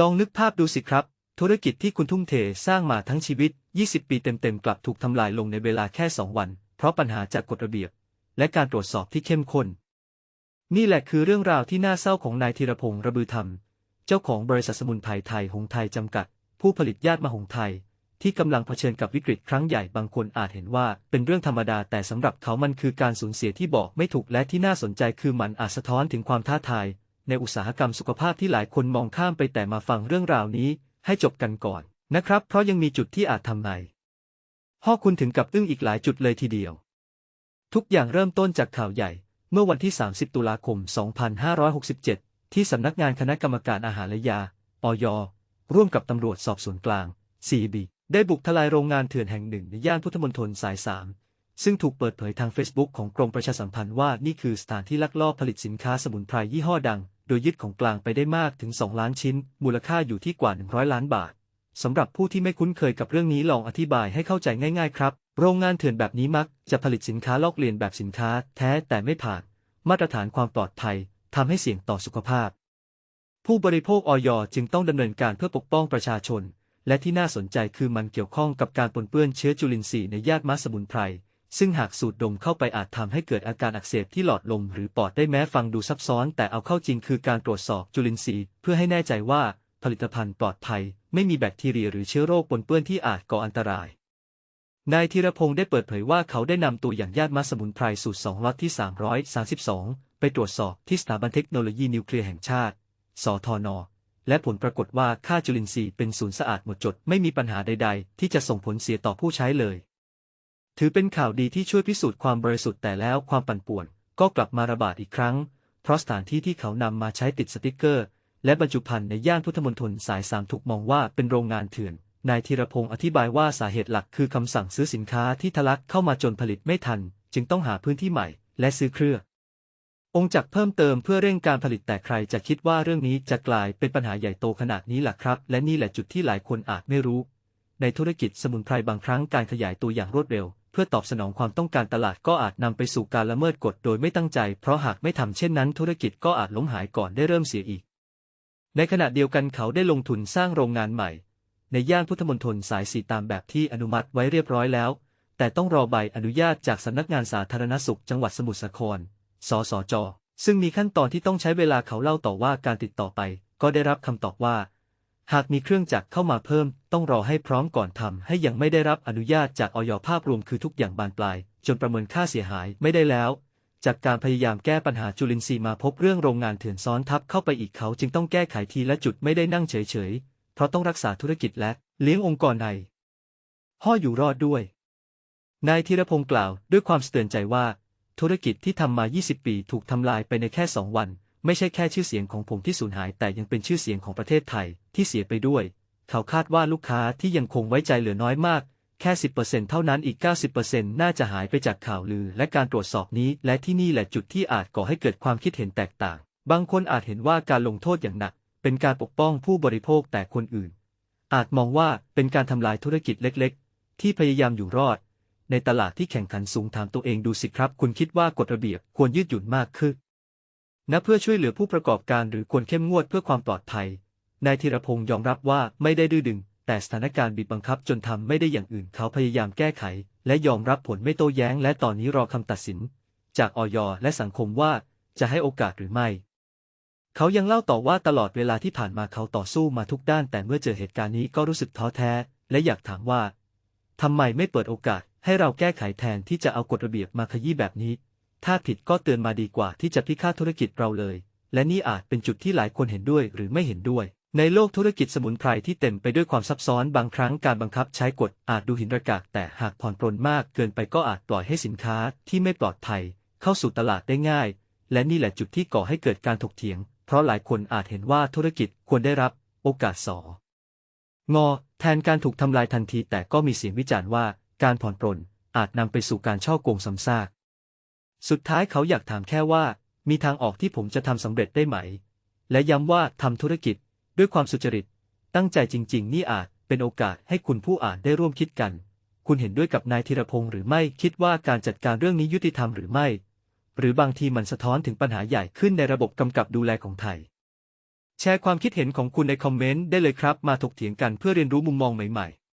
ลองนึกภาพดูสิครับ ธุรกิจที่คุณทุ่มเทสร้างมาทั้งชีวิต 20 ปีเต็มๆ กลับถูกทำลายลงในเวลาแค่ 2 วัน เพราะปัญหาจากกฎระเบียบ และการตรวจสอบที่เข้มข้น นี่แหละคือเรื่องราวที่น่าเศร้าของนายธีรพงษ์ระบือธรรม เจ้าของบริษัทสมุนไพรไทยหงไทยจำกัด ผู้ผลิตยาดมาหงไทย ที่กำลังเผชิญกับวิกฤตครั้งใหญ่บางคนอาจเห็นว่าเป็นเรื่องธรรมดาแต่สำหรับเขามันคือการสูญเสียที่บอกไม่ถูกและที่น่าสนใจคือมันอาจสะท้อนถึงความท้าทาย ในอุตสาหกรรมสุขภาพที่หลายคนมองข้ามไปแต่มาฟังเรื่องราวนี้ ให้จบกันก่อนนะครับ เพราะยังมีจุดที่อาจทำในห้อคุณถึงกับอึ้งอีกหลายจุดเลยทีเดียว ทุกอย่างเริ่มต้นจากข่าวใหญ่ เมื่อวันที่ 30 ตุลาคม 2567 ที่สำนักงานคณะกรรมการอาหารและยาอยร่วมกับตำรวจสอบสวนกลาง CB ได้บุกทลายโรงงานเถื่อนแห่งหนึ่งในย่านพุทธมณฑลสาย 3 ซึ่งถูกเปิดเผยทาง Facebook ของกรมประชาสัมพันธ์ว่านี่คือสถานที่ลักลอบผลิตสินค้าสมุนไพรยี่ห้อดัง โดยยึดของกลางไปได้มากถึง 2 ล้านชิ้น มูลค่าอยู่ที่กว่า 100 ล้านบาทสำหรับผู้ที่ไม่คุ้นเคยกับเรื่องนี้ลองอธิบายให้เข้าใจง่าย ๆ ครับ โรงงานเถื่อนแบบนี้มักจะผลิตสินค้าลอกเลียนแบบสินค้า แท้แต่ไม่ผ่าน มาตรฐานความปลอดภัยทำให้เสี่ยงต่อสุขภาพ ผู้บริโภคออยจึงต้องดำเนินการเพื่อปกป้องประชาชน และที่น่าสนใจคือมันเกี่ยวข้องกับการปนเปื้อนเชื้อจุลินทรีย์ในญาติม้าสมุนไพร ซึ่งหากสูดดมเข้าไปอาจทำให้เกิดอาการอักเสบที่หลอดลมหรือปอดได้แม้ฟังดูซับซ้อน แต่เอาเข้าจริงคือการตรวจสอบจุลินทรีย์ เพื่อให้แน่ใจว่าผลิตภัณฑ์ปลอดภัย ไม่มีแบคทีเรียหรือเชื้อโรคปนเปื้อนที่อาจก่ออันตรายนายธีรพงศ์ได้เปิดเผยว่าเขาได้นำตัวอย่างญาติมาสมุนไพรสูตร 2 ล็อตที่ 332 ไปตรวจสอบที่สถาบันเทคโนโลยีนิวเคลียร์แห่งชาติ สทน และผลปรากฏว่าค่าจุลินทรีย์เป็นศูนย์สะอาดหมดจด ไม่มีปัญหาใดๆ ที่จะส่งผลเสียต่อผู้ใช้เลย ถือเป็นข่าวดีที่ช่วยพิสูจน์ความบริสุทธิ์แต่แล้วความปั่นป่วน ก็กลับมาระบาดอีกครั้ง เพราะสถานที่ที่เขานำมาใช้ติดสติกเกอร์ และบรรจุภัณฑ์ในย่านพุทธมณฑลสายสามถูกมองว่าเป็นโรงงานเถื่อน นายธีรพงศ์อธิบายว่าสาเหตุหลักคือคำสั่งซื้อสินค้าที่ทะลักเข้ามาจนผลิตไม่ทัน จึงต้องหาพื้นที่ใหม่ และซื้อเครื่ององค์จักรเพิ่มเติมเพื่อเร่งการผลิตแต่ใครจะคิดว่าเรื่องนี้จะกลายเป็นปัญหาใหญ่โตขนาดนี้ล่ะครับ และนี่แหละจุดที่หลายคนอาจไม่รู้ ในธุรกิจสมุนไพรบางครั้งการขยายตัวอย่างรวดเร็ว พื่อตอบสนองความต้องการตลาดก็อาจนำไปสู่การละเมิดกฎโดยไม่ตั้งใจ เพราะหากไม่ทำเช่นนั้นธุรกิจก็อาจล้มหายก่อนได้เริ่มเสียอีก ในขณะเดียวกันเขาได้ลงทุนสร้างโรงงานใหม่ ในย่านพุทธมณฑลสายสีตามแบบที่อนุมัติไว้เรียบร้อยแล้ว แต่ต้องรอใบอนุญาตจากสำนักงานสาธารณสุขจังหวัดสมุทรสาคร สสจ ซึ่งมีขั้นตอนที่ต้องใช้เวลาเขาเล่าต่อว่าการติดต่อไป ก็ได้รับคำตอบว่า หากมีเครื่องจักรเข้ามาเพิ่ม ต้องรอให้พร้อมก่อนทำให้ยังไม่ได้รับอนุญาตจากออยภาพรวมคือทุกอย่างบานปลาย จนประเมินค่าเสียหายไม่ได้แล้ว จากการพยายามแก้ปัญหาจุลินทรีย์มาพบเรื่องโรงงานเถื่อนซ้อนทับเข้าไปอีกเขาจึงต้องแก้ไขทีละจุดไม่ได้นั่งเฉยๆ เพราะต้องรักษาธุรกิจและเลี้ยงองค์กรในห่ออยู่รอดด้วย นายธีรพงศ์กล่าวด้วยความสะเตือนใจว่า ธุรกิจที่ทำมา 20 ปีถูกทำลายไปในแค่ 2 วัน ไม่ใช่แค่ชื่อเสียงของผมที่สูญหาย แต่ยังเป็นชื่อเสียงของประเทศไทยที่เสียไปด้วย เขาคาดว่าลูกค้าที่ยังคงไว้ใจเหลือน้อยมาก แค่ 10%เท่านั้นอีก 90%น่าจะหายไปจากข่าวลือ และการตรวจสอบนี้ และที่นี่แหละจุดที่อาจก่อให้เกิดความคิดเห็นแตกต่าง บางคนอาจเห็นว่าการลงโทษอย่างหนัก เป็นการปกป้องผู้บริโภคแต่คนอื่น อาจมองว่าเป็นการทำลายธุรกิจเล็ก ๆ ที่พยายามอยู่รอด ในตลาดที่แข่งขันสูงถามตัวเองดูสิครับ คุณคิดว่ากฎระเบียบควรยืดหยุ่นมากขึ้น นะเพื่อช่วยเหลือผู้ประกอบการหรือควรเข้มงวดเพื่อความปลอดภัย นายธีรพงศ์ยอมรับว่าไม่ได้ดื้อดึง แต่สถานการณ์บีบบังคับจนทำไม่ได้อย่างอื่นเขาพยายามแก้ไข และยอมรับผลไม่โต้แย้ง และตอนนี้รอคำตัดสิน จากออยและสังคมว่าจะให้โอกาสหรือไม่ เขายังเล่าต่อว่าตลอดเวลาที่ผ่านมาเขาต่อสู้มาทุกด้าน แต่เมื่อเจอเหตุการณ์นี้ก็รู้สึกท้อแท้ และอยากถามว่าทำไมไม่เปิดโอกาสให้เราแก้ไขแทนที่จะเอากฎระเบียบมาขยี้แบบนี้ ถ้าผิดก็เตือนมาดีกว่าที่จะพิฆาตธุรกิจเราเลย และนี่อาจเป็นจุดที่หลายคนเห็นด้วยหรือไม่เห็นด้วย ในโลกธุรกิจสมุนไพรที่เต็มไปด้วยความซับซ้อนบางครั้งการบังคับใช้กฎอาจดูหินระกากแต่หากผ่อนปรนมากเกินไปก็อาจปล่อยให้สินค้าที่ไม่ปลอดภัย เข้าสู่ตลาดได้ง่าย และนี่แหละจุดที่ก่อให้เกิดการถกเถียง เพราะหลายคนอาจเห็นว่าธุรกิจควรได้รับโอกาสสองอแทนการถูกทำลายทันทีแต่ก็มีเสียงวิจารณ์ว่า การผ่อนปรนอาจนำไปสู่การช่อโกงซ้ำซาก สุดท้ายเขาอยากถามแค่ว่า มีทางออกที่ผมจะทำสำเร็จได้ไหม และย้ำว่าทำธุรกิจด้วยความสุจริต ตั้งใจจริง ๆ นี่อาจเป็นโอกาสให้คุณผู้อ่านได้ร่วมคิดกัน คุณเห็นด้วยกับนายธีรพงศ์หรือไม่คิดว่าการจัดการเรื่องนี้ยุติธรรมหรือไม่ หรือบางทีมันสะท้อนถึงปัญหาใหญ่ขึ้นในระบบกำกับดูแลของไทย แชร์ความคิดเห็นของคุณในคอมเมนต์ได้เลยครับ มาถกเถียงกันเพื่อเรียนรู้มุมมองใหม่ ๆ